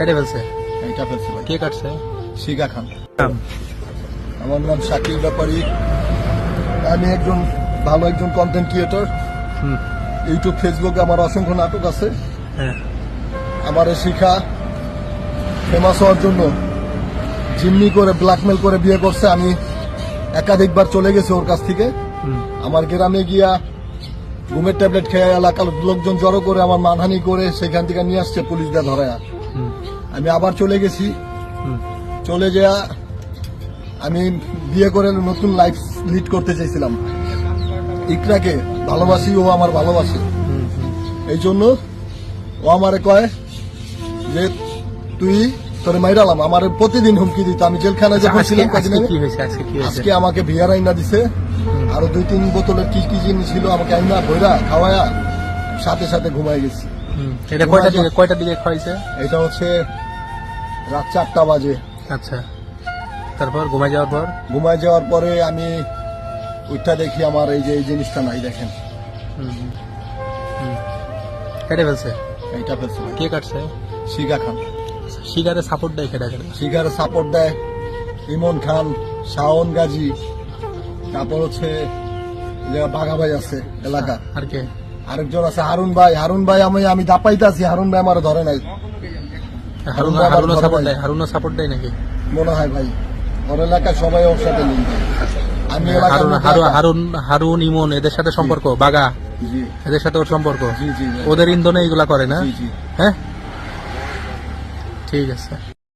কেটে ফেলছে? এইটা ফেলছে ভাই। কে কাটছে? শিখা খান। আমার নাম শাকিল ব্যাপারী। আমি একজন ভালো একজন কন্টেন্ট ক্রিয়েটর হুম। ইউটিউব ফেসবুকে আমার অসংখ্য নাটক আছে। হ্যাঁ। আমার শিখা। ফেমাস হওয়ার জন্য জিম্মি করে ব্ল্যাকমেল করে বিয়ে করছে। আমি একাধিকবার চলে গেছি ওর কাছ থেকে। আমার গ্রামে গিয়া ঘুমের ট্যাবলেট খেয়ে এলাকার লোকজন জড়ো করে আমার মানহানি করে সেখান থেকে নিয়ে আসছে পুলিশ দিয়ে ধরে হুম। আমি আবার চলে গেছি। চলে যাওয়া আমি বিয়ে করে নতুন লাইফ লিড করতে চাইছিলাম। ইকরাকে ভালোবাসি ও আমার ভালোবাসে। এই জন্য ও আমারে কয় যে তুই তোরে মাইরালাম আমার প্রতিদিন হুমকি দিত। আমি জেলখানায় যখন ছিলাম আজকে আমাকে বিয়ার আইনা দিছে। আরও দুই তিন বোতলের কি কি জিনিস ছিল আমাকে আইনা ভৈরা খাওয়ায়া সাথে সাথে ঘুমাই গেছি। এটা কয়টা দিকে কয়টা দিকে খাইছে এটা হচ্ছে রাত চারটা বাজে। আচ্ছা। তারপর ঘুমাই যাওয়ার পর? ঘুমায় যাওয়ার পরে আমি ওইটা দেখি আমার এই যে এই জিনিসটা নাই দেখেন। কেটে ফেলছে? এইটা ফেলছে। কে কাটছে? শিখা খান। শিকারে সাপোর্ট দেয় কেটে শিখার সাপোর্ট দেয়। ইমন খান শাওন গাজী তারপর হচ্ছে বাঘা ভাই আছে এলাকা আর কে? আরেকজন আছে হারুন ভাই। হারুন ভাই আমি আমি দাপাইতে আছি হারুন ভাই আমার ধরে নাই। হারুন আবার হারুনও ঘরে সাপোর্ট দেয় হারুনও সাপোর্ট দেয় নাকি? মনে হয় ভাই। ওর এলাকার সবাই ওর সাথে লিঙ্ক আমি হারুন ইমন এদের সাথে সম্পর্ক বাগা? এদের সাথে ওর সম্পর্ক। ওদের ইন্ধনে এগুলা করে না? হ্যাঁ? ঠিক আছে।